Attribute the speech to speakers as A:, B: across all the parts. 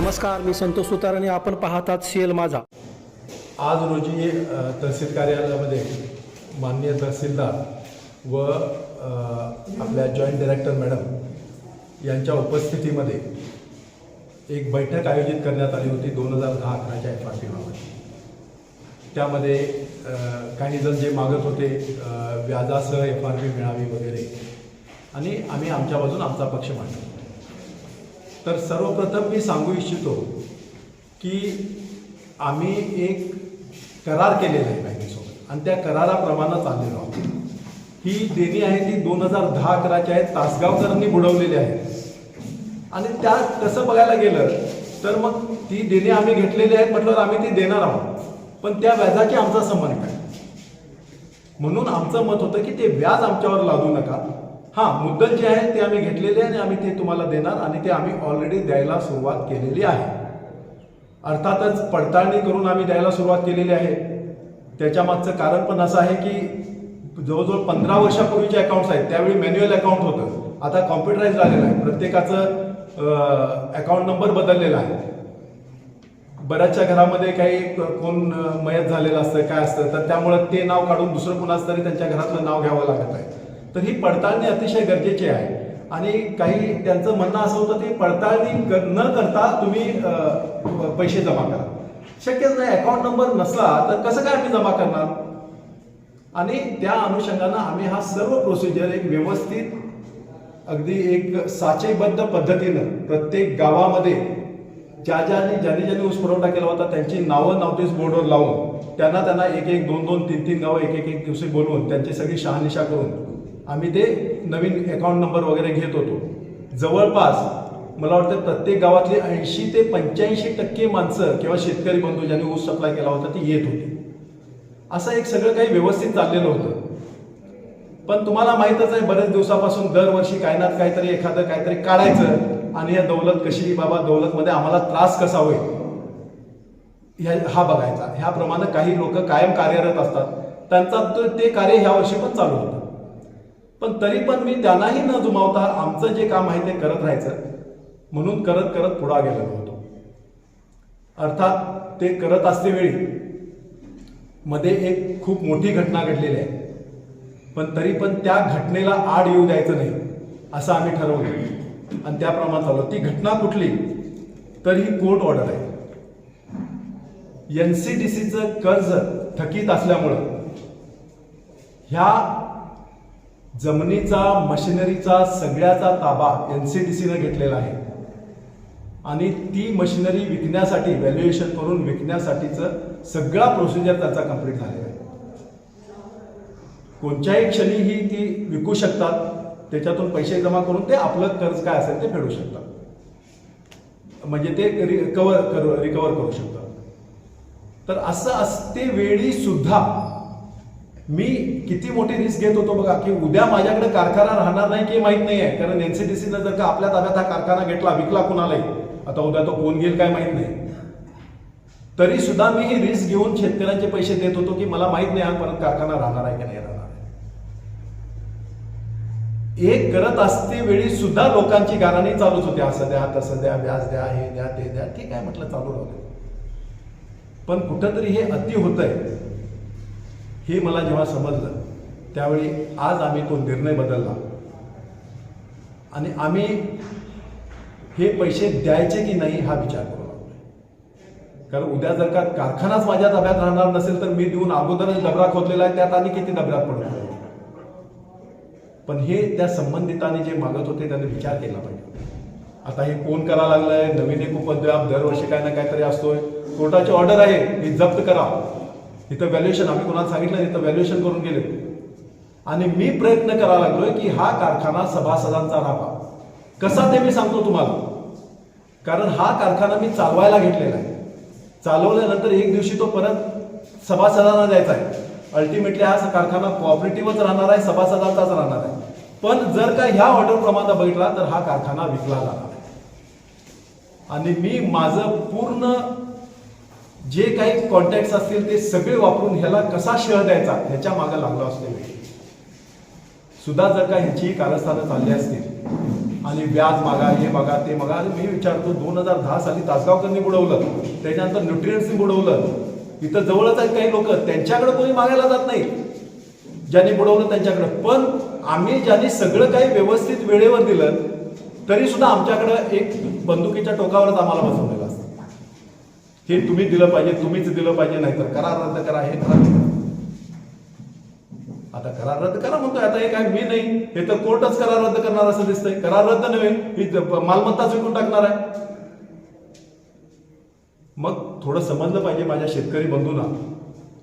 A: नमस्कार मी संतोष सुतार आणि आपण पाहतात सीएल माझा.
B: आज रोजी तहसील कार्यालयामध्ये माननीय तहसीलदार व आपल्या जॉईंट डायरेक्टर मॅडम यांच्या उपस्थितीमध्ये एक बैठक आयोजित करण्यात आली होती दोन हजार दहा अकराच्या एफ आर पीबाबत त्यामध्ये काही जण जे मागत होते व्याजासह एफ आर पी मिळावी वगैरे. आणि आम्ही आमच्या बाजून आमचा पक्ष मांडला. तर सर्वप्रथम मी सांगू इच्छितो की आम्ही एक करार केलेला आहे बँकेसोबत. आणि त्या कराराप्रमाणे चाललेलो आहोत. ही देणी आहे ती दोन हजार दहा अकराची आहे. तासगावकरांनी बुडवलेली आहे. आणि त्या तसं बघायला गेलं तर मग ती देणी आम्ही घेतलेली आहेत म्हटलं आम्ही ती देणार आहोत. पण त्या व्याजाची आमचा संबंध काय म्हणून आमचं मत होतं की ते व्याज आमच्यावर लादू नका. हां मुद्दल जे आहे ते आम्ही घेतलेले आहे आणि आम्ही ते तुम्हाला देणार आणि ते आम्ही ऑलरेडी द्यायला सुरुवात केलेली आहे. अर्थातच पडताळणी करून आम्ही द्यायला सुरुवात केलेली आहे. त्याच्या मागचं कारण पण असं आहे की जवळजवळ पंधरा वर्षापूर्वीचे अकाउंट्स आहेत त्यावेळी मॅन्युअल अकाउंट होतं. आता कॉम्प्युटराईज झालेलं आहे. प्रत्येकाचं अकाउंट नंबर बदललेला आहे. बऱ्याचशा घरामध्ये काही क- कोण मयत झालेलं असतं काय असतं तर त्यामुळं ते नाव काढून दुसरं कुणाचं तरी त्यांच्या घरातलं नाव घ्यावं लागत आहे. तर ही पडताळणी अतिशय गरजेची आहे. आणि काही त्यांचं म्हणणं असं होतं की पडताळणी क- न करता तुम्ही पैसे जमा करा. शक्यच नाही अकाउंट नंबर नसला तर कसं काय आम्ही जमा करणार? आणि त्या अनुषंगानं आम्ही हा सर्व प्रोसिजर एक व्यवस्थित अगदी एक साचेबद्ध पद्धतीनं प्रत्येक गावामध्ये ज्या ज्याने ज्यांनी ज्यांनी ऊस पुरवठा केला होता त्यांची नावं नोटीस बोर्डवर लावून त्यांना त्यांना एक एक दोन दोन तीन तीन गावं एक एक एक दिवशी बोलवून त्यांची सगळी शहानिशा करून आम्ही ते नवीन अकाउंट नंबर वगैरे घेत होतो. जवळपास मला वाटतं प्रत्येक गावातली ऐंशी ते पंच्याऐंशी टक्के माणसं किंवा शेतकरी बंधू ज्यांनी ऊस सप्लाय केला होता ती येत होती. असं एक सगळं काही व्यवस्थित चाललेलं होतं. पण तुम्हाला माहीतच आहे बऱ्याच दिवसापासून दरवर्षी काही ना काहीतरी एखादं काहीतरी काढायचं आणि या दौलत कशी बाबा दौलतमध्ये आम्हाला त्रास कसा होईल? ह्या हा बघायचा. ह्याप्रमाणे काही लोक कायम कार्यरत असतात. त्यांचा तो ते कार्य ह्या वर्षी पण चालू होतं. पण तरी पण मी त्यांनाही न जुमावता आमचं जे काम आहे ते करत राहायचं. म्हणून करत करत पुढा गेलेलो होतो. अर्थात ते करत असतेवेळी मध्ये एक खूप मोठी घटना घडलेली आहे. पण तरी पण त्या घटनेला आड येऊ द्यायचं नाही असं आम्ही ठरवलं. आणि त्याप्रमाणे चालू ती घटना कुठली? तर ही कोर्ट ऑर्डर आहे. एन सी डी सीचं कर्ज थकीत असल्यामुळं ह्या जमिनीचा मशिनरीचा सगळ्याचा ताबा एन सी डी सीनं घेतलेला आहे. आणि ती मशिनरी विकण्यासाठी व्हॅल्युएशन करून विकण्यासाठीचं सगळा प्रोसिजर त्याचा कंप्लीट झालेला आहे. कोणत्याही क्षणी ही ती विकू शकतात त्याच्यातून पैसे जमा करून ते आपलं कर्ज काय असेल ते फेडू शकतात. म्हणजे ते रिकवर करू रिकवर करू शकतात. तर असं असते वेळी सुद्धा मी किती मोठी रिस्क घेत होतो बघा की उद्या माझ्याकडे कारखाना राहणार नाही की माहीत नाही आहे कारण एनसीडीसीनं जर का आपल्या ताब्यात हा कारखाना घेतला विकला कुणालाही आता उद्या तो कोण घेईल काय माहीत नाही. तरी सुद्धा मी ही रिस्क घेऊन शेतकऱ्यांचे पैसे देत होतो की मला माहीत नाही हा परत कारखाना राहणार आहे की नाही राहणार एक करत असते वेळी सुद्धा लोकांची गाराणी चालूच होती. असं द्या तसं द्या व्याज द्या हे द्या ते द्या ठीक आहे म्हटलं चालू राहू पण कुठंतरी हे अति होतंय. हे मला जेव्हा समजलं त्यावेळी आज आम्ही तो निर्णय बदलला. आणि आम्ही हे पैसे द्यायचे की नाही हा विचार करू लागलो. कारण उद्या जर का कारखानाच माझ्या ताब्यात राहणार नसेल तर मी देऊन अगोदरच डबरा खोदलेला आहे त्यात आणि किती डबऱ्यात पडणार पण हे त्या संबंधितांनी जे मागत होते त्यांनी विचार केला पाहिजे. आता हे कोण करा लागलंय नवीन एक उपद्व्याप दरवर्षी काय ना काहीतरी असतोय. कोर्टाची ऑर्डर आहे ही जप्त करा. इथं व्हॅल्युएशन आम्ही कोणाला सांगितलं इथं व्हॅल्युएशन करून गेले. आणि मी प्रयत्न करायला लागलोय की हा कारखाना सभासदांचा राहावा. कसा ते मी सांगतो तुम्हाला. कारण हा कारखाना मी चालवायला घेतलेला आहे. चालवल्यानंतर एक दिवशी तो परत सभासदांना द्यायचा आहे. अल्टिमेटली हा कारखाना कॉपरेटिव्हच राहणार आहे सभासदांचाच राहणार आहे. पण जर का ह्या ऑर्डर प्रमाणे बघितला तर हा कारखाना विकला जाणार आहे. आणि मी माझं पूर्ण जे काही कॉन्टॅक्ट असतील ते सगळे वापरून ह्याला कसा शह द्यायचा ह्याच्या मागे लागलो असतो मी. सुद्धा जर का ह्याची कारस्थानं चालली असतील आणि व्याज मागा हे मागा ते मागा आणि मी विचारतो दोन हजार दहा साली तासगावकरनी बुडवलं त्याच्यानंतर न्यूट्रियन्सनी बुडवलं इथं जवळच आहेत काही लोक त्यांच्याकडे कोणी मागायला जात नाही. ज्यांनी बुडवलं त्यांच्याकडे. पण आम्ही ज्यांनी सगळं काही व्यवस्थित वेळेवर दिलं तरी सुद्धा आमच्याकडं एक बंदुकीच्या टोकावरच आम्हाला बसवलेलं असतं. हे तुम्ही दिलं पाहिजे तुम्हीच दिलं पाहिजे नाहीतर करार रद्द करा हे करा. करा. आता करार रद्द करा म्हणतोय आता हे काय मी नाही हे तर कोर्टच करार रद्द करणार असं दिसतंय. करार रद्द नव्हे ही मालमत्ता मालमत्ताच विकून टाकणार आहे. मग थोडं समजलं पाहिजे माझ्या शेतकरी बंधूंना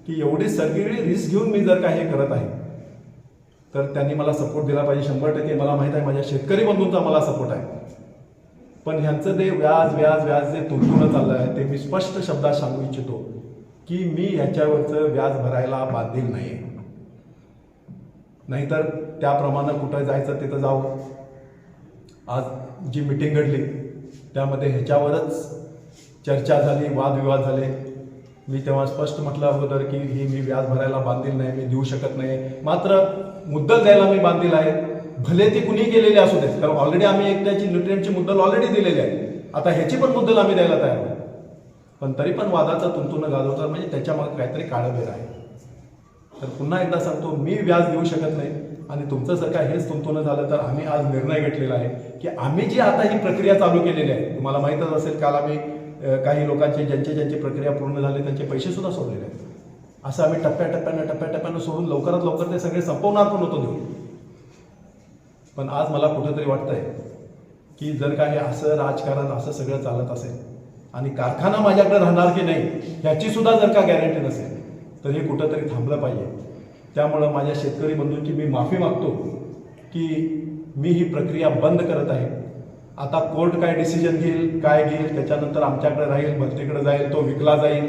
B: की एवढी सगळी रिस्क घेऊन मी जर का हे करत आहे तर त्यांनी मला सपोर्ट दिला पाहिजे शंभर टक्के. मला माहीत आहे माझ्या शेतकरी बंधूंचा मला सपोर्ट आहे. पण ह्यांचं ते व्याज व्याज व्याज जे तुंतुणं चाललं आहे ते मी स्पष्ट शब्दात सांगू इच्छितो की मी ह्याच्यावरचं व्याज भरायला बांधील नाही नाहीतर त्याप्रमाणे कुठं जायचं तिथं जाऊ. आज जी मिटिंग घडली त्यामध्ये ह्याच्यावरच चर्चा झाली वादविवाद झाले. मी तेव्हा स्पष्ट म्हटलं अगोदर की ही मी व्याज भरायला बांधील नाही मी देऊ शकत नाही. मात्र मुद्दल द्यायला मी बांधील आहे. भले ते कुणी केलेले असू देत कारण ऑलरेडी आम्ही एकट्याची न्यूट्रियनची मुद्दल ऑलरेडी दिलेली आहे. आता ह्याची पण मुद्दल आम्ही द्यायला तयार आहोत. पण तरी पण वादाचा तुंतुनं गाजवतात म्हणजे त्याच्यामागे काहीतरी काळबेर आहे. तर पुन्हा एकदा सांगतो मी व्याज देऊ शकत नाही आणि तुमचं जर का हेच तुमतुनं झालं तर आम्ही आज निर्णय घेतलेला आहे की आम्ही जी आता ही प्रक्रिया चालू केलेली आहे तुम्हाला माहीतच असेल काल आम्ही काही लोकांचे ज्यांची ज्यांची प्रक्रिया पूर्ण झाली त्यांचे पैसे सुद्धा सोडलेले आहेत. असं आम्ही टप्प्याटप्प्यानं टप्प्याटप्प्यानं सोडून लवकरात लवकर ते सगळे संपवणार पण होतो देऊ पण आज मला कुठंतरी वाटतंय की जर का हे असं राजकारण असं सगळं चालत असेल आणि कारखाना माझ्याकडे राहणार की नाही ह्याची सुद्धा जर का गॅरंटी नसेल तर हे कुठंतरी थांबलं पाहिजे. त्यामुळं माझ्या शेतकरी बंधूंची मी माफी मागतो की मी ही प्रक्रिया बंद करत आहे. आता कोर्ट काय डिसिजन घेईल काय घेईल त्याच्यानंतर आमच्याकडे राहील भलतीकडे जाईल तो विकला जाईल.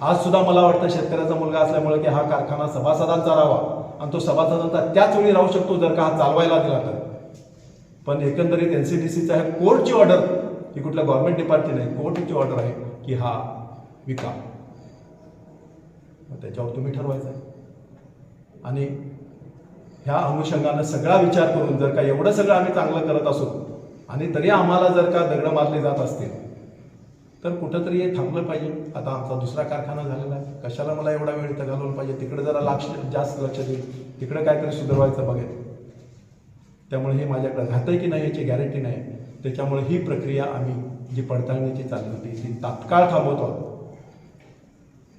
B: आज सुद्धा मला वाटतं शेतकऱ्याचा मुलगा असल्यामुळे की हा कारखाना सभासदांचा राहावा. आणि तो सभासदांचा त्याच वेळी राहू शकतो जर का हा चालवायला दिला तर. पण एकंदरीत एन सी डी सीचा आहे कोर्टची ऑर्डर ही कुठल्या गव्हर्नमेंट डिपार्टची नाही कोर्टची ऑर्डर आहे की हा विका मग त्याच्यावर तुम्ही ठरवायचं आहे. आणि ह्या अनुषंगानं सगळा विचार करून जर का एवढं सगळं आम्ही चांगलं करत असू आणि तरी आम्हाला जर का दगडं मारले जात असतील तर कुठंतरी हे थांबलं पाहिजे. आता आमचा दुसरा कारखाना झालेला आहे. कशाला मला एवढा वेळ इथं घालवला पाहिजे? तिकडे जरा लक्ष जास्त लक्ष देईल. तिकडं काहीतरी सुधारवायचं बघेल. त्यामुळे हे माझ्याकडे राहतंय की नाही याची गॅरंटी नाही. त्याच्यामुळे ही प्रक्रिया आम्ही जी पडताळणीची चालली होती ती तात्काळ थांबवतो आहोत.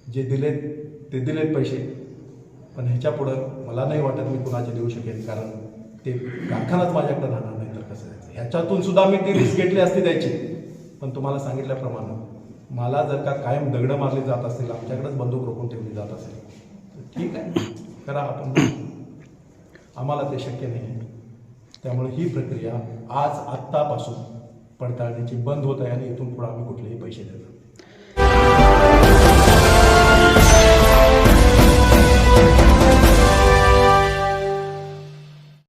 B: जे दिलेत ते दिलेत पैसे. पण ह्याच्या पुढं मला नाही वाटत मी कुणाचे देऊ शकेन कारण ते कारखानाच माझ्याकडे राहणार नाही तर कसं? द्यायचं ह्याच्यातून सुद्धा मी ती रिस्क घेतली असती द्यायची पण तुम्हाला सांगितल्याप्रमाणे मला जर का कायम दगडं मारली जात असतील आमच्याकडेच बंदूक रोखून ठेवली जात असेल तर ठीक आहे. करा आपण. आम्हाला ते शक्य नाही आहे. त्यामुळे ही प्रक्रिया आज आत्तापासून पडताळणीची बंद होत आहे आणि इथून पुढे आम्ही कुठलेही पैसे देतो